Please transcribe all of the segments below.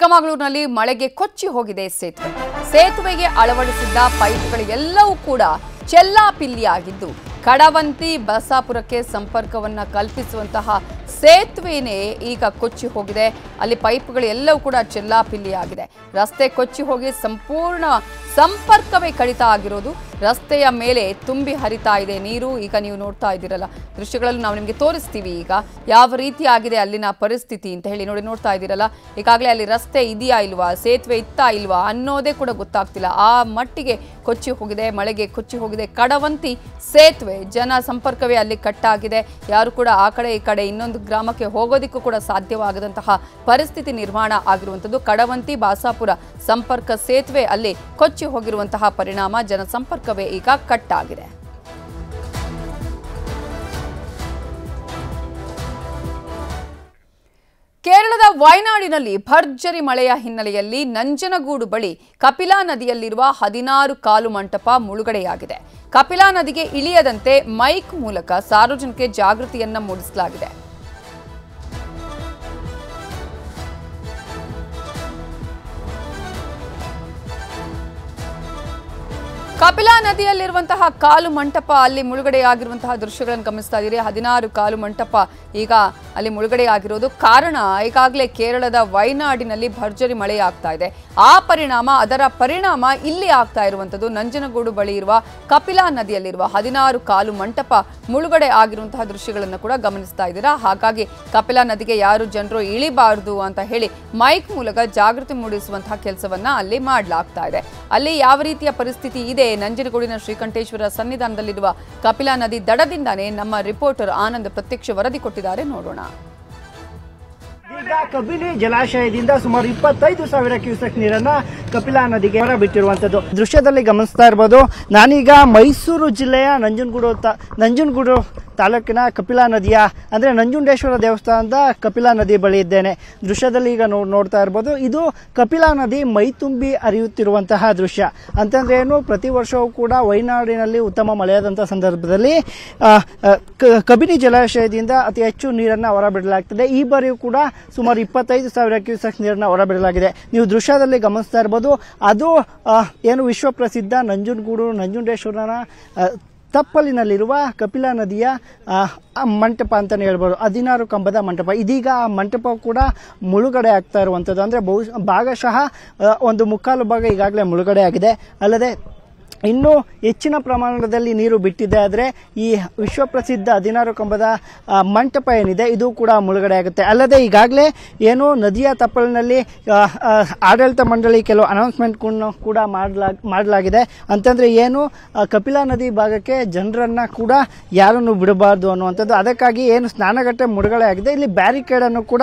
ಚಿಕ್ಕಮಗಳೂರಿನಲ್ಲಿ ಮಳೆಗೆ ಕೊಚ್ಚಿ ಹೋಗಿದೆ ಸೇತುವೆ. ಸೇತುವೆಗೆ ಅಳವಡಿಸಿದ್ದ ಪೈಪ್ಗಳೆಲ್ಲವೂ ಕೂಡ ಚೆಲ್ಲಾಪಿಲ್ಲಿಯಾಗಿದ್ದು ಕಡವಂತಿ ಬಸಾಪುರಕ್ಕೆ ಸಂಪರ್ಕವನ್ನ ಕಲ್ಪಿಸುವಂತಹ ಸೇತುವೆನೇ ಈಗ ಕೊಚ್ಚಿ ಹೋಗಿದೆ. ಅಲ್ಲಿ ಪೈಪ್ಗಳು ಎಲ್ಲವೂ ಕೂಡ ಚೆಲ್ಲಾಪಿಲ್ಲಿಯಾಗಿದೆ. ರಸ್ತೆ ಕೊಚ್ಚಿ ಹೋಗಿ ಸಂಪೂರ್ಣ ಸಂಪರ್ಕವೇ ಕಡಿತ ಆಗಿರೋದು. ರಸ್ತೆಯ ಮೇಲೆ ತುಂಬಿ ಹರಿತಾ ಇದೆ ನೀರು. ಈಗ ನೀವು ನೋಡ್ತಾ ಇದ್ದೀರಲ್ಲ ದೃಶ್ಯಗಳಲ್ಲಿ ನಾವು ನಿಮಗೆ ತೋರಿಸ್ತೀವಿ ಈಗ. ಯಾವ ರೀತಿ ಆಗಿದೆ ಅಲ್ಲಿನ ಪರಿಸ್ಥಿತಿ ಅಂತ ಹೇಳಿ ನೋಡಿ ನೋಡ್ತಾ ಇದ್ದೀರಲ್ಲ. ಈಗಾಗಲೇ ಅಲ್ಲಿ ರಸ್ತೆ ಇದೆಯಾ ಇಲ್ವಾ, ಸೇತುವೆ ಇತ್ತಾ ಇಲ್ವಾ ಅನ್ನೋದೇ ಕೂಡ ಗೊತ್ತಾಗ್ತಿಲ್ಲ. ಆ ಮಟ್ಟಿಗೆ ಕೊಚ್ಚಿ ಹೋಗಿದೆ, ಮಳೆಗೆ ಕೊಚ್ಚಿ ಹೋಗಿದೆ ಕಡವಂತಿ ಸೇತುವೆ. ಜನ ಸಂಪರ್ಕವೇ ಅಲ್ಲಿ ಕಟ್ಟಾಗಿದೆ. ಯಾರು ಕೂಡ ಆ ಕಡೆ ಈ ಕಡೆ ಇನ್ನೊಂದು ಗ್ರಾಮಕ್ಕೆ ಹೋಗೋದಿಕ್ಕೂ ಕೂಡ ಸಾಧ್ಯವಾಗದಂತಹ ಪರಿಸ್ಥಿತಿ ನಿರ್ಮಾಣ ಆಗಿರುವಂಥದ್ದು. ಕಡವಂತಿ, ಬಾಸಾಪುರ ಸಂಪರ್ಕ ಸೇತುವೆ ಅಲ್ಲಿ ಕೊಚ್ಚಿ ಹೋಗಿರುವಂತಹ ಪರಿಣಾಮ ಜನಸಂಪರ್ಕವೇ ಈಗ ಕಟ್ಟಾಗಿದೆ. ಕೇರಳದ ವಯನಾಡಿನಲ್ಲಿ ಭರ್ಜರಿ ಮಳೆಯ ಹಿನ್ನೆಲೆಯಲ್ಲಿ ನಂಜನಗೂಡು ಬಳಿ ಕಪಿಲಾ ನದಿಯಲ್ಲಿರುವ ಹದಿನಾರು ಕಾಲು ಮಂಟಪ ಮುಳುಗಡೆಯಾಗಿದೆ. ಕಪಿಲಾ ನದಿಗೆ ಇಳಿಯದಂತೆ ಮೈಕ್ ಮೂಲಕ ಸಾರ್ವಜನಿಕ ಜಾಗೃತಿಯನ್ನ ಮೂಡಿಸಲಾಗಿದೆ. ಕಪಿಲಾ ನದಿಯಲ್ಲಿರುವಂತಹ ಕಾಲು ಮಂಟಪ ಅಲ್ಲಿ ಮುಳುಗಡೆಯಾಗಿರುವಂತಹ ದೃಶ್ಯಗಳನ್ನು ಗಮನಿಸ್ತಾ ಇದ್ದೀರಿ. ಹದಿನಾರು ಕಾಲು ಮಂಟಪ ಈಗ ಅಲ್ಲಿ ಮುಳುಗಡೆಯಾಗಿರೋದು ಕಾರಣ. ಈಗಾಗಲೇ ಕೇರಳದ ವೈನಾಡಿನಲ್ಲಿ ಭರ್ಜರಿ ಮಳೆ ಆಗ್ತಾ ಇದೆ. ಆ ಪರಿಣಾಮ, ಅದರ ಪರಿಣಾಮ ಇಲ್ಲಿ ಆಗ್ತಾ ಇರುವಂಥದ್ದು. ನಂಜನಗೂಡು ಬಳಿ ಇರುವ ಕಪಿಲಾ ನದಿಯಲ್ಲಿರುವ ಹದಿನಾರು ಕಾಲು ಮಂಟಪ ಮುಳುಗಡೆ ಆಗಿರುವಂತಹ ದೃಶ್ಯಗಳನ್ನು ಕೂಡ ಗಮನಿಸ್ತಾ ಇದ್ದೀರಾ? ಹಾಗಾಗಿ ಕಪಿಲಾ ನದಿಗೆ ಯಾರು ಜನರು ಇಳಿಬಾರದು ಅಂತ ಹೇಳಿ ಮೈಕ್ ಮೂಲಕ ಜಾಗೃತಿ ಮೂಡಿಸುವಂತಹ ಕೆಲಸವನ್ನ ಅಲ್ಲಿ ಮಾಡಲಾಗ್ತಾ ಇದೆ. ಅಲ್ಲಿ ಯಾವ ರೀತಿಯ ಪರಿಸ್ಥಿತಿ ಇದೆ? ನಂಜನಗೂಡಿನ ಶ್ರೀಕಂಠೇಶ್ವರ ಸನ್ನಿಧಾನದಲ್ಲಿರುವ ಕಪಿಲಾ ನದಿ ದಡದಿಂದಾನೇ ನಮ್ಮ ರಿಪೋರ್ಟರ್ ಆನಂದ್ ಪ್ರತ್ಯಕ್ಷ ವರದಿ ಕೊಟ್ಟಿದ್ದಾರೆ. ನೋಡೋಣ. ಈಗ ಕಬಿಲಿ ಜಲಾಶಯದಿಂದ ಸುಮಾರು ಇಪ್ಪತ್ತೈದು ಸಾವಿರ ಕ್ಯೂಸೆಕ್ ನೀರನ್ನ ಕಪಿಲಾ ನದಿಗೆ ಹೊರ ಬಿಟ್ಟಿರುವಂತದ್ದು ದೃಶ್ಯದಲ್ಲಿ ಗಮನಿಸ್ತಾ ಇರ್ಬೋದು, ನಾನೀಗ ಮೈಸೂರು ಜಿಲ್ಲೆಯ ನಂಜನಗೂಡು ತಾ ನಂಜನಗೂಡು ತಾಲೂಕಿನ ಕಪಿಲಾ ನದಿಯ, ಅಂದ್ರೆ ನಂಜುಂಡೇಶ್ವರ ದೇವಸ್ಥಾನದ ಕಪಿಲಾ ನದಿ ಬಳಿ ಇದ್ದೇನೆ. ದೃಶ್ಯದಲ್ಲಿ ಈಗ ನೋಡ್ತಾ ಇರ್ಬೋದು, ಇದು ಕಪಿಲಾ ನದಿ ಮೈತುಂಬಿ ಹರಿಯುತ್ತಿರುವಂತಹ ದೃಶ್ಯ. ಅಂತಂದ್ರೆ ಏನು, ಪ್ರತಿ ವರ್ಷವೂ ಕೂಡ ವೈನಾಡಿನಲ್ಲಿ ಉತ್ತಮ ಮಳೆಯಾದಂಥ ಸಂದರ್ಭದಲ್ಲಿ ಕಬಿನಿ ಜಲಾಶಯದಿಂದ ಅತಿ ಹೆಚ್ಚು ನೀರನ್ನ ಹೊರಬಿಡಲಾಗ್ತದೆ. ಈ ಬಾರಿಯೂ ಕೂಡ ಸುಮಾರು ಇಪ್ಪತ್ತೈದು ಸಾವಿರ ಕ್ಯೂಸೆಕ್ ನೀರನ್ನ ಹೊರಬಿಡಲಾಗಿದೆ. ನೀವು ದೃಶ್ಯದಲ್ಲಿ ಗಮನಿಸ್ತಾ ಇರ್ಬೋದು, ಅದು ಏನು ವಿಶ್ವ ಪ್ರಸಿದ್ಧ ನಂಜನಗೂಡು, ನಂಜುಂಡೇಶ್ವರನ ತಪ್ಪಲಿನಲ್ಲಿರುವ ಕಪಿಲಾ ನದಿಯ ಮಂಟಪ ಅಂತಲೇ ಹೇಳ್ಬೋದು. ಹದಿನಾರು ಕಂಬದ ಮಂಟಪ. ಇದೀಗ ಆ ಮಂಟಪ ಕೂಡ ಮುಳುಗಡೆ ಆಗ್ತಾ ಇರುವಂಥದ್ದು. ಅಂದರೆ ಬಹುಶಃ, ಭಾಗಶಃ ಒಂದು ಮುಕ್ಕಾಲು ಭಾಗ ಈಗಾಗಲೇ ಮುಳುಗಡೆ ಆಗಿದೆ. ಅಲ್ಲದೆ ಇನ್ನೂ ಹೆಚ್ಚಿನ ಪ್ರಮಾಣದಲ್ಲಿ ನೀರು ಬಿಟ್ಟಿದೆ ಆದರೆ ಈ ವಿಶ್ವಪ್ರಸಿದ್ಧ ಹದಿನಾರು ಕಂಬದ ಮಂಟಪ ಏನಿದೆ, ಇದು ಕೂಡ ಮುಳುಗಡೆ ಆಗುತ್ತೆ. ಅಲ್ಲದೆ ಈಗಾಗಲೇ ಏನು ನದಿಯ ತಪ್ಪಲಿನಲ್ಲಿ ಆಡಳಿತ ಮಂಡಳಿ ಕೆಲವು ಅನೌನ್ಸ್ಮೆಂಟ್ ಕೂಡ ಮಾಡಲಾ, ಮಾಡಲಾಗಿದೆ. ಅಂತಂದರೆ ಏನು ಕಪಿಲಾ ನದಿ ಭಾಗಕ್ಕೆ ಜನರನ್ನು ಕೂಡ ಯಾರನ್ನು ಬಿಡಬಾರ್ದು ಅನ್ನುವಂಥದ್ದು. ಅದಕ್ಕಾಗಿ ಏನು ಸ್ನಾನಘಟ್ಟೆ ಮುಳುಗಡೆ ಆಗಿದೆ. ಇಲ್ಲಿ ಬ್ಯಾರಿಕೇಡನ್ನು ಕೂಡ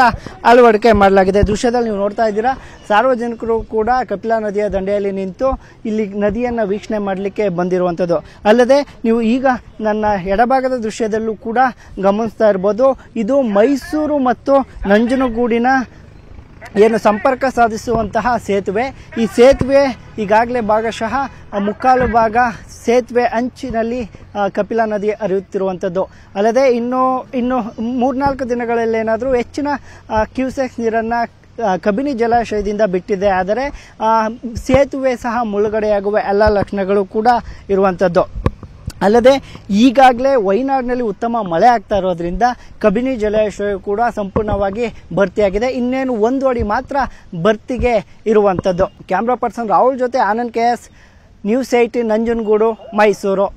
ಅಳವಡಿಕೆ ಮಾಡಲಾಗಿದೆ. ದೃಶ್ಯದಲ್ಲಿ ನೀವು ನೋಡ್ತಾ ಇದ್ದೀರಾ, ಸಾರ್ವಜನಿಕರು ಕೂಡ ಕಪಿಲಾ ನದಿಯ ದಂಡೆಯಲ್ಲಿ ನಿಂತು ಇಲ್ಲಿ ನದಿಯನ್ನು ವೀಕ್ಷಣೆ ಮಾಡಲಿಕ್ಕೆ ಬಂದಿರುವಂಥದ್ದು ಅಲ್ಲದೆ ನೀವು ಈಗ ನನ್ನ ಎಡಭಾಗದ ದೃಶ್ಯದಲ್ಲೂ ಕೂಡ ಗಮನಿಸ್ತಾ ಇರ್ಬೋದು, ಇದು ಮೈಸೂರು ಮತ್ತು ನಂಜನಗೂಡಿನ ಏನು ಸಂಪರ್ಕ ಸಾಧಿಸುವಂತಹ ಸೇತುವೆ. ಈ ಸೇತುವೆ ಈಗಾಗಲೇ ಭಾಗಶಃ ಮುಕ್ಕಾಲು ಭಾಗ ಸೇತುವೆ ಅಂಚಿನಲ್ಲಿ ಕಪಿಲಾ ನದಿ ಹರಿಯುತ್ತಿರುವಂಥದ್ದು ಅಲ್ಲದೆ ಇನ್ನು ಇನ್ನು ಮೂರ್ನಾಲ್ಕು ದಿನಗಳಲ್ಲಿ ಏನಾದರೂ ಹೆಚ್ಚಿನ ಕ್ಯೂಸೆಕ್ಸ್ ನೀರನ್ನು ಕಬಿನಿ ಜಲಾಶಯದಿಂದ ಬಿಟ್ಟಿದೆ. ಆದರೆ ಸೇತುವೆ ಸಹ ಮುಳುಗಡೆಯಾಗುವ ಎಲ್ಲ ಲಕ್ಷಣಗಳು ಕೂಡ ಇರುವಂಥದ್ದು ಅಲ್ಲದೆ, ಈಗಾಗಲೇ ವಯನಾಡಿನಲ್ಲಿ ಉತ್ತಮ ಮಳೆ ಆಗ್ತಾ ಇರೋದ್ರಿಂದ ಕಬಿನಿ ಜಲಾಶಯ ಕೂಡ ಸಂಪೂರ್ಣವಾಗಿ ಭರ್ತಿಯಾಗಿದೆ. ಇನ್ನೇನು ಒಂದು ಅಡಿ ಮಾತ್ರ ಭರ್ತಿಗೆ ಇರುವಂಥದ್ದು ಕ್ಯಾಮ್ರಾ ಪರ್ಸನ್ ರಾಹುಲ್ ಜೊತೆ Anand K S news eighteen Nanjangud, Mysuru.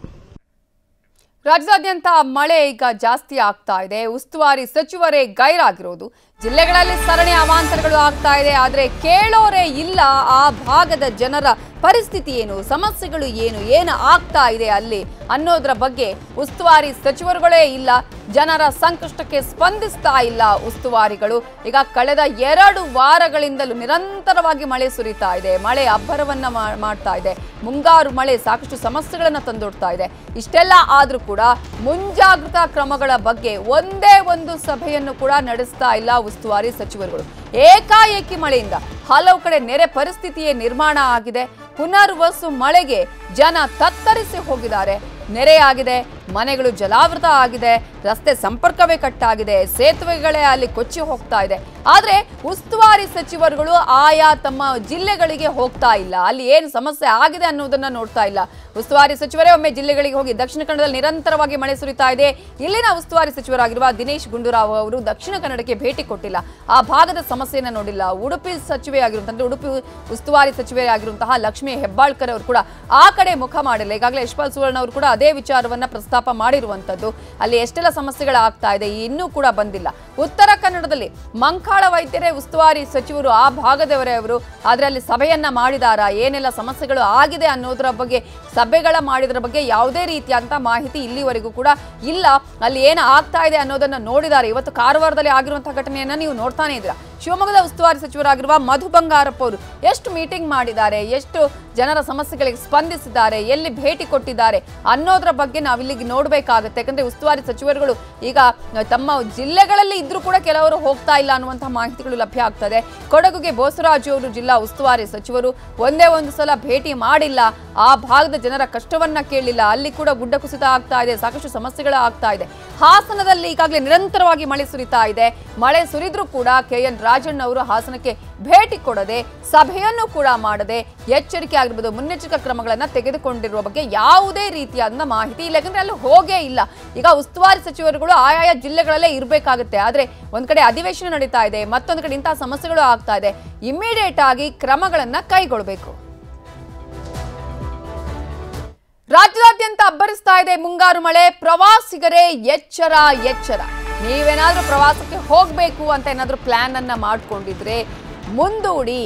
ರಾಜ್ಯಾದ್ಯಂತ ಮಳೆ ಈಗ ಜಾಸ್ತಿ ಆಗ್ತಾ ಇದೆ. ಉಸ್ತುವಾರಿ ಸಚಿವರೇ ಗೈರಾಗಿರೋದು. ಜಿಲ್ಲೆಗಳಲ್ಲಿ ಸರಣಿ ಅವಾಂತರಗಳು ಆಗ್ತಾ ಇದೆ, ಆದರೆ ಕೇಳೋರೇ ಇಲ್ಲ ಆ ಭಾಗದ ಜನರ ಪರಿಸ್ಥಿತಿ ಏನು, ಸಮಸ್ಯೆಗಳು ಏನು ಏನು ಆಗ್ತಾ ಇದೆ ಅಲ್ಲಿ ಅನ್ನೋದ್ರ ಬಗ್ಗೆ ಉಸ್ತುವಾರಿ ಸಚಿವರುಗಳೇ ಇಲ್ಲ, ಜನರ ಸಂಕಷ್ಟಕ್ಕೆ ಸ್ಪಂದಿಸ್ತಾ ಇಲ್ಲ ಉಸ್ತುವಾರಿಗಳು. ಈಗ ಕಳೆದ ಎರಡು ವಾರಗಳಿಂದಲೂ ನಿರಂತರವಾಗಿ ಮಳೆ ಸುರಿತಾ ಇದೆ, ಮಳೆ ಅಬ್ಬರವನ್ನ ಮಾಡ್ತಾ ಇದೆ, ಮುಂಗಾರು ಮಳೆ ಸಾಕಷ್ಟು ಸಮಸ್ಯೆಗಳನ್ನ ತಂದೊಡ್ತಾ ಇದೆ. ಇಷ್ಟೆಲ್ಲ ಆದ್ರೂ ಕೂಡ ಮುಂಜಾಗ್ರತಾ ಕ್ರಮಗಳ ಬಗ್ಗೆ ಒಂದೇ ಒಂದು ಸಭೆಯನ್ನು ಕೂಡ ನಡೆಸ್ತಾ ಇಲ್ಲ ಉಸ್ತುವಾರಿ ಸಚಿವರುಗಳು. ಏಕಾಏಕಿ ಮಳೆಯಿಂದ ಹಲವು ಕಡೆ ನೆರೆ ಪರಿಸ್ಥಿತಿಯೇ ನಿರ್ಮಾಣ ಆಗಿದೆ. ಪುನರ್ವಸು ಮಳೆಗೆ ಜನ ತತ್ತರಿಸಿ ಹೋಗಿದ್ದಾರೆ. ನೆರೆಯಾಗಿದೆ ಮನೆಗಳು ಜಲಾವೃತ ಆಗಿದೆ, ರಸ್ತೆ ಸಂಪರ್ಕವೇ ಕಟ್ಟಾಗಿದೆ, ಸೇತುವೆಗಳೇ ಅಲ್ಲಿ ಕೊಚ್ಚಿ ಹೋಗ್ತಾ ಇದೆ. ಆದರೆ ಉಸ್ತುವಾರಿ ಸಚಿವರುಗಳು ಆಯಾ ತಮ್ಮ ಜಿಲ್ಲೆಗಳಿಗೆ ಹೋಗ್ತಾ ಇಲ್ಲ. ಅಲ್ಲಿ ಏನು ಸಮಸ್ಯೆ ಆಗಿದೆ ಅನ್ನೋದನ್ನ ನೋಡ್ತಾ ಇಲ್ಲ. ಉಸ್ತುವಾರಿ ಸಚಿವರೇ ಒಮ್ಮೆ ಜಿಲ್ಲೆಗಳಿಗೆ ಹೋಗಿ ದಕ್ಷಿಣ ಕನ್ನಡದಲ್ಲಿ ನಿರಂತರವಾಗಿ ಮಳೆ ಸುರಿತಾ ಇದೆ. ಇಲ್ಲಿನ ಉಸ್ತುವಾರಿ ಸಚಿವರಾಗಿರುವ ದಿನೇಶ್ ಗುಂಡೂರಾವ್ ಅವರು ದಕ್ಷಿಣ ಕನ್ನಡಕ್ಕೆ ಭೇಟಿ ಕೊಟ್ಟಿಲ್ಲ. ಆ ಭಾಗದ ಸಮಸ್ಯೆಯನ್ನು ನೋಡಿಲ್ಲ. ಉಡುಪಿ ಸಚಿವೆ ಆಗಿರುವಂತಹ ಉಡುಪಿ ಉಸ್ತುವಾರಿ ಸಚಿವೆ ಆಗಿರುವಂತಹ ಲಕ್ಷ್ಮೀ ಹೆಬ್ಬಾಳ್ಕರ್ ಅವರು ಕೂಡ ಆ ಕಡೆ ಮುಖ ಮಾಡಿಲ್ಲ ಈಗಾಗಲೇ ಯಶ್ಪಾಲ್ ಸುವರ್ಣ ಅವರು ಕೂಡ ಅದೇ ವಿಚಾರವನ್ನ ಪ್ರಸ್ತಾಪ ಮಾಡಿರುವಂತದ್ದು ಅಲ್ಲಿ ಎಷ್ಟೆಲ್ಲ ಸಮಸ್ಯೆಗಳಾಗ್ತಾ ಇದೆ, ಇನ್ನೂ ಕೂಡ ಬಂದಿಲ್ಲ. ಉತ್ತರ ಕನ್ನಡದಲ್ಲಿ ಮಂಕಾಳ ವೈದ್ಯರೇ ಉಸ್ತುವಾರಿ ಸಚಿವರು ಆ ಭಾಗದವರೇ ಅವರು. ಅದರಲ್ಲಿ ಅಲ್ಲಿ ಸಭೆಯನ್ನ ಮಾಡಿದಾರಾ, ಏನೆಲ್ಲ ಸಮಸ್ಯೆಗಳು ಆಗಿದೆ ಅನ್ನೋದರ ಬಗ್ಗೆ, ಸಭೆಗಳ ಮಾಡಿದ್ರ ಬಗ್ಗೆ ಯಾವುದೇ ರೀತಿಯಾದಂತಹ ಮಾಹಿತಿ ಇಲ್ಲಿವರೆಗೂ ಕೂಡ ಇಲ್ಲ. ಅಲ್ಲಿ ಏನು ಆಗ್ತಾ ಇದೆ ಅನ್ನೋದನ್ನ ನೋಡಿದ್ದಾರೆ ಇವತ್ತು ಕಾರವಾರದಲ್ಲಿ ಆಗಿರುವಂತಹ ಘಟನೆಯನ್ನ ನೀವು ನೋಡ್ತಾನೆ ಇದ್ದೀರಾ. ಶಿವಮೊಗ್ಗದ ಉಸ್ತುವಾರಿ ಸಚಿವರಾಗಿರುವ ಮಧು ಬಂಗಾರಪ್ಪ ಅವರು ಎಷ್ಟು ಮೀಟಿಂಗ್ ಮಾಡಿದ್ದಾರೆ, ಎಷ್ಟು ಜನರ ಸಮಸ್ಯೆಗಳಿಗೆ ಸ್ಪಂದಿಸಿದ್ದಾರೆ, ಎಲ್ಲಿ ಭೇಟಿ ಕೊಟ್ಟಿದ್ದಾರೆ ಅನ್ನೋದ್ರ ಬಗ್ಗೆ ನಾವು ಇಲ್ಲಿಗೆ ನೋಡಬೇಕಾಗುತ್ತೆ. ಯಾಕಂದ್ರೆ ಉಸ್ತುವಾರಿ ಸಚಿವರುಗಳು ಈಗ ತಮ್ಮ ಜಿಲ್ಲೆಗಳಲ್ಲಿ ಇದ್ರೂ ಕೂಡ ಕೆಲವರು ಹೋಗ್ತಾ ಇಲ್ಲ ಅನ್ನುವಂತಹ ಮಾಹಿತಿಗಳು ಲಭ್ಯ ಆಗ್ತದೆ. ಕೊಡಗುಗೆ ಬೋಸರಾಜು ಅವರು ಜಿಲ್ಲಾ ಉಸ್ತುವಾರಿ ಸಚಿವರು ಒಂದೇ ಒಂದು ಸಲ ಭೇಟಿ ಮಾಡಿಲ್ಲ. ಆ ಭಾಗದ ಜನರ ಕಷ್ಟವನ್ನ ಕೇಳಿಲ್ಲ. ಅಲ್ಲಿ ಕೂಡ ಗುಡ್ಡ ಕುಸಿತ ಆಗ್ತಾ ಇದೆ, ಸಾಕಷ್ಟು ಸಮಸ್ಯೆಗಳು ಆಗ್ತಾ ಇದೆ. ಹಾಸನದಲ್ಲಿ ಈಗಾಗಲೇ ನಿರಂತರವಾಗಿ ಮಳೆ ಸುರಿತಾ ಇದೆ. ಮಳೆ ಸುರಿದ್ರೂ ಕೂಡ ಕೆ ಎನ್ ರಾಜಣ್ಣ ಅವರು ಹಾಸನಕ್ಕೆ ಭೇಟಿ ಕೊಡದೆ ಸಭೆಯನ್ನು ಕೂಡ ಮಾಡದೆ ಎಚ್ಚರಿಕೆ ಆಗಿರ್ಬೋದು, ಮುನ್ನೆಚ್ಚರಿಕಾ ಕ್ರಮಗಳನ್ನು ತೆಗೆದುಕೊಂಡಿರುವ ಬಗ್ಗೆ ಯಾವುದೇ ರೀತಿಯಾದ ಮಾಹಿತಿ ಇಲ್ಲ. ಯಾಕಂದ್ರೆ ಅಲ್ಲಿ ಹೋಗೇ ಇಲ್ಲ. ಈಗ ಉಸ್ತುವಾರಿ ಸಚಿವರುಗಳು ಆಯಾಯ ಜಿಲ್ಲೆಗಳಲ್ಲೇ ಇರಬೇಕಾಗುತ್ತೆ. ಆದರೆ ಒಂದು ಕಡೆ ಅಧಿವೇಶನ ನಡೀತಾ ಇದೆ, ಮತ್ತೊಂದು ಕಡೆ ಇಂತಹ ಸಮಸ್ಯೆಗಳು ಆಗ್ತಾ ಇದೆ. ಇಮಿಡಿಯೇಟ್ ಆಗಿ ಕ್ರಮಗಳನ್ನು ಕೈಗೊಳ್ಳಬೇಕು ರಾಜ್ಯದಾದ್ಯಂತ ಅಬ್ಬರಿಸ್ತಾ ಇದೆ, ಮುಂಗಾರು ಮಳೆ. ಪ್ರವಾಸಿಗರೇ ಎಚ್ಚರ ಎಚ್ಚರ. ನೀವೇನಾದ್ರೂ ಪ್ರವಾಸಕ್ಕೆ ಹೋಗಬೇಕು ಅಂತ ಏನಾದರೂ ಪ್ಲ್ಯಾನನ್ನು ಮಾಡಿಕೊಂಡಿದ್ರೆ ಮುಂದೂಡಿ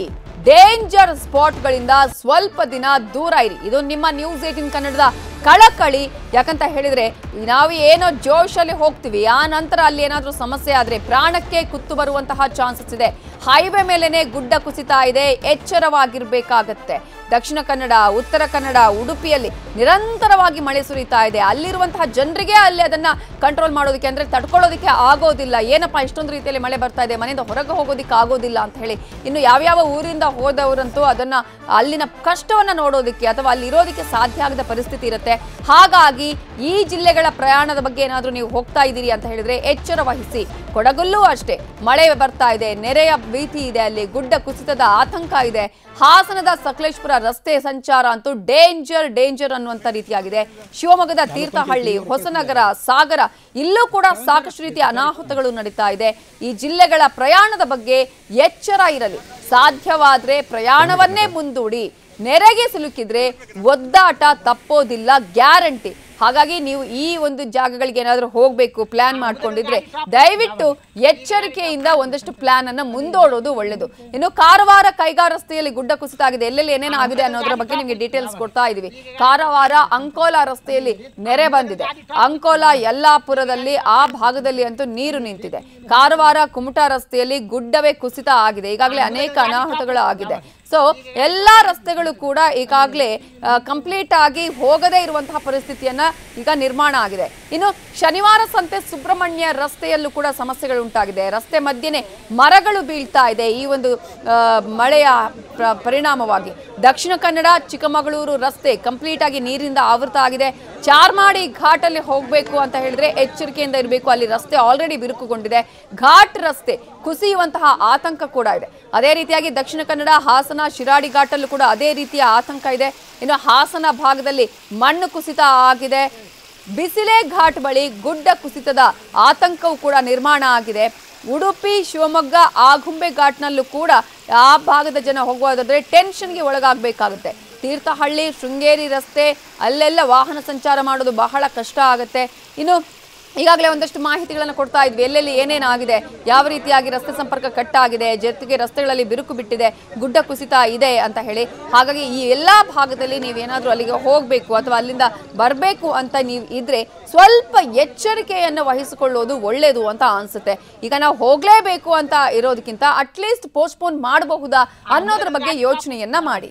ಡೇಂಜರ್ ಸ್ಪಾಟ್ಗಳಿಂದ ಸ್ವಲ್ಪ ದಿನ ದೂರ ಇರಿ. ಇದು ನಿಮ್ಮ ನ್ಯೂಸ್ ಏಟಿನ್ ಕನ್ನಡದ ಕಳಕಳಿ. ಯಾಕಂತ ಹೇಳಿದರೆ ನಾವು ಏನೋ ಜೋಶಲ್ಲಿ ಹೋಗ್ತೀವಿ, ಆ ನಂತರ ಅಲ್ಲಿ ಏನಾದರೂ ಸಮಸ್ಯೆ ಆದರೆ ಪ್ರಾಣಕ್ಕೆ ಕುತ್ತು ಬರುವಂತಹ ಚಾನ್ಸಸ್ ಇದೆ. ಹೈವೇ ಮೇಲೆನೆ ಗುಡ್ಡ ಕುಸಿತಾ ಇದೆ, ಎಚ್ಚರವಾಗಿರಬೇಕಾಗತ್ತೆ. ದಕ್ಷಿಣ ಕನ್ನಡ, ಉತ್ತರ ಕನ್ನಡ, ಉಡುಪಿಯಲ್ಲಿ ನಿರಂತರವಾಗಿ ಮಳೆ ಸುರಿತಾ ಇದೆ. ಅಲ್ಲಿರುವಂತಹ ಜನರಿಗೆ ಅಲ್ಲಿ ಅದನ್ನ ಕಂಟ್ರೋಲ್ ಮಾಡೋದಕ್ಕೆ ಅಂದ್ರೆ ತಡ್ಕೊಳ್ಳೋದಕ್ಕೆ ಆಗೋದಿಲ್ಲ. ಏನಪ್ಪಾ, ಇಷ್ಟೊಂದು ರೀತಿಯಲ್ಲಿ ಮಳೆ ಬರ್ತಾ ಇದೆ, ಮನೆಯಿಂದ ಹೊರಗೆ ಹೋಗೋದಕ್ಕೆ ಆಗೋದಿಲ್ಲ ಅಂತ ಹೇಳಿ. ಇನ್ನು ಯಾವ್ಯಾವ ಊರಿಂದ ಹೋದವರಂತೂ ಅದನ್ನ ಅಲ್ಲಿನ ಕಷ್ಟವನ್ನ ನೋಡೋದಕ್ಕೆ ಅಥವಾ ಅಲ್ಲಿ ಇರೋದಕ್ಕೆ ಸಾಧ್ಯ ಆಗದ ಪರಿಸ್ಥಿತಿ ಇರುತ್ತೆ. ಹಾಗಾಗಿ ಈ ಜಿಲ್ಲೆಗಳ ಪ್ರಯಾಣದ ಬಗ್ಗೆ ಏನಾದರೂ ನೀವು ಹೋಗ್ತಾ ಇದ್ದೀರಿ ಅಂತ ಹೇಳಿದ್ರೆ ಎಚ್ಚರ ವಹಿಸಿ. ಕೊಡಗಲ್ಲೂ ಅಷ್ಟೇ, ಮಳೆ ಬರ್ತಾ ಇದೆ, ನೆರೆಯ ಭೀತಿ ಇದೆ ಅಲ್ಲಿ ಗುಡ್ಡ ಕುಸಿತದ ಆತಂಕ ಇದೆ. ಹಾಸನದ ಸಕಲೇಶ್ಪುರ ರಸ್ತೆ ಸಂಚಾರ ಅಂತೂ ಡೇಂಜರ್ ಡೇಂಜರ್ ಅನ್ನುವಂತ ರೀತಿಯಾಗಿದೆ. ಶಿವಮೊಗ್ಗದ ತೀರ್ಥಹಳ್ಳಿ ಹೊಸನಗರ ಸಾಗರ ಇಲ್ಲೂ ಕೂಡ ಸಾಕಷ್ಟು ರೀತಿಯ ಅನಾಹುತಗಳು ನಡೀತಾ ಇದೆ. ಈ ಜಿಲ್ಲೆಗಳ ಪ್ರಯಾಣದ ಬಗ್ಗೆ ಎಚ್ಚರ ಇರಲಿ. ಸಾಧ್ಯವಾದ್ರೆ ಪ್ರಯಾಣವನ್ನೇ ಮುಂದೂಡಿ. ನೆರೆಗೆ ಸಿಲುಕಿದ್ರೆ ಒದ್ದಾಟ ತಪ್ಪೋದಿಲ್ಲ ಗ್ಯಾರಂಟಿ. ಹಾಗಾಗಿ ನೀವು ಈ ಒಂದು ಜಾಗಗಳಿಗೆ ಏನಾದರೂ ಹೋಗಬೇಕು ಪ್ಲಾನ್ ಮಾಡ್ಕೊಂಡಿದ್ರೆ ದಯವಿಟ್ಟು ಎಚ್ಚರಿಕೆಯಿಂದ ಒಂದಷ್ಟು ಪ್ಲಾನ್ ಅನ್ನು ಮುಂದೋಡೋದು ಒಳ್ಳೆಯದು ಇನ್ನು ಕಾರವಾರ ಕೈಗಾರ ರಸ್ತೆಯಲ್ಲಿ ಗುಡ್ಡ ಕುಸಿತ ಆಗಿದೆ ಎಲ್ಲೆಲ್ಲಿ ಏನೇನು ಆಗಿದೆ ಅನ್ನೋದ್ರ ಬಗ್ಗೆ ನಿಮಗೆ ಡೀಟೇಲ್ಸ್ ಕೊಡ್ತಾ ಇದೀವಿ. ಕಾರವಾರ ಅಂಕೋಲಾ ರಸ್ತೆಯಲ್ಲಿ ನೆರೆ ಬಂದಿದೆ. ಅಂಕೋಲಾ ಯಲ್ಲಾಪುರದಲ್ಲಿ ಆ ಭಾಗದಲ್ಲಿ ಅಂತೂ ನೀರು ನಿಂತಿದೆ. ಕಾರವಾರ ಕುಮಟಾ ರಸ್ತೆಯಲ್ಲಿ ಗುಡ್ಡವೇ ಕುಸಿತ ಆಗಿದೆ. ಈಗಾಗಲೇ ಅನೇಕ ಅನಾಹುತಗಳು ಆಗಿದೆ. ಸೊ ಎಲ್ಲ ರಸ್ತೆಗಳು ಕೂಡ ಈಗಾಗಲೇ ಕಂಪ್ಲೀಟ್ ಆಗಿ ಹೋಗದೇ ಇರುವಂತಹ ಪರಿಸ್ಥಿತಿಯನ್ನ ಈಗ ನಿರ್ಮಾಣ ಆಗಿದೆ. ಇನ್ನು ಶನಿವಾರ ಸಂತೆ ಸುಬ್ರಹ್ಮಣ್ಯ ರಸ್ತೆಯಲ್ಲೂ ಕೂಡ ಸಮಸ್ಯೆಗಳು ಉಂಟಾಗಿದೆ. ರಸ್ತೆ ಮಧ್ಯೆ ಮರಗಳು ಬೀಳ್ತಾ ಇದೆ ಈ ಒಂದು ಮಳೆಯ ಪ್ರ- ಪರಿಣಾಮವಾಗಿ. ದಕ್ಷಿಣ ಕನ್ನಡ, ಚಿಕ್ಕಮಗಳೂರು ರಸ್ತೆ ಕಂಪ್ಲೀಟ್ ಆಗಿ ನೀರಿನಿಂದ ಆವೃತ ಆಗಿದೆ. ಚಾರ್ಮಾಡಿ ಘಾಟಲ್ಲಿ ಹೋಗಬೇಕು ಅಂತ ಹೇಳಿದ್ರೆ ಎಚ್ಚರಿಕೆಯಿಂದ ಇರಬೇಕು. ಅಲ್ಲಿ ರಸ್ತೆ ಆಲ್ರೆಡಿ ಬಿರುಕುಗೊಂಡಿದೆ. ಘಾಟ್ ರಸ್ತೆ, ಕುಸಿಯುವಂತಹ ಆತಂಕ ಕೂಡ ಇದೆ. ಅದೇ ರೀತಿಯಾಗಿ ದಕ್ಷಿಣ ಕನ್ನಡ, ಹಾಸನ, ಶಿರಾಡಿ ಘಾಟಲ್ಲೂ ಕೂಡ ಅದೇ ರೀತಿಯ ಆತಂಕ ಇದೆ. ಇನ್ನು ಹಾಸನ ಭಾಗದಲ್ಲಿ ಮಣ್ಣು ಕುಸಿತ ಆಗಿದೆ. ಬಿಸಿಲೆ ಘಾಟ್ ಬಳಿ ಗುಡ್ಡ ಕುಸಿತದ ಆತಂಕವು ಕೂಡ ನಿರ್ಮಾಣ ಆಗಿದೆ. ಉಡುಪಿ, ಶಿವಮೊಗ್ಗ, ಆಗುಂಬೆ ಘಾಟ್ನಲ್ಲೂ ಕೂಡ ಆ ಭಾಗದ ಜನ ಹೋಗುವುದಾದ್ರೆ ಟೆನ್ಷನ್ಗೆ ಒಳಗಾಗಬೇಕಾಗುತ್ತೆ. ತೀರ್ಥಹಳ್ಳಿ, ಶೃಂಗೇರಿ ರಸ್ತೆ, ಅಲ್ಲೆಲ್ಲ ವಾಹನ ಸಂಚಾರ ಮಾಡೋದು ಬಹಳ ಕಷ್ಟ ಆಗುತ್ತೆ. ಇನ್ನು ಈಗಾಗಲೇ ಒಂದಷ್ಟು ಮಾಹಿತಿಗಳನ್ನು ಕೊಡ್ತಾ ಇದ್ವಿ. ಎಲ್ಲೆಲ್ಲಿ ಏನೇನಾಗಿದೆ ಯಾವ ರೀತಿಯಾಗಿ ರಸ್ತೆ ಸಂಪರ್ಕ ಕಟ್ ಆಗಿದೆ? ಜೊತೆಗೆ ರಸ್ತೆಗಳಲ್ಲಿ ಬಿರುಕು ಬಿಟ್ಟಿದೆ, ಗುಡ್ಡ ಕುಸಿತ ಇದೆ ಅಂತ ಹೇಳಿ. ಹಾಗಾಗಿ ಈ ಎಲ್ಲ ಭಾಗದಲ್ಲಿ ನೀವೇನಾದರೂ ಅಲ್ಲಿಗೆ ಹೋಗಬೇಕು ಅಥವಾ ಅಲ್ಲಿಂದ ಬರಬೇಕು ಅಂತ ನೀವು ಇದ್ರೆ ಸ್ವಲ್ಪ ಎಚ್ಚರಿಕೆಯನ್ನು ವಹಿಸಿಕೊಳ್ಳೋದು ಒಳ್ಳೆಯದು ಅಂತ ಅನಿಸುತ್ತೆ. ಈಗ ನಾವು ಹೋಗಲೇಬೇಕು ಅಂತ ಇರೋದಕ್ಕಿಂತ ಅಟ್ಲೀಸ್ಟ್ ಪೋಸ್ಟ್ಪೋನ್ ಮಾಡಬಹುದಾ ಅನ್ನೋದ್ರ ಬಗ್ಗೆ ಯೋಚನೆಯನ್ನು ಮಾಡಿ.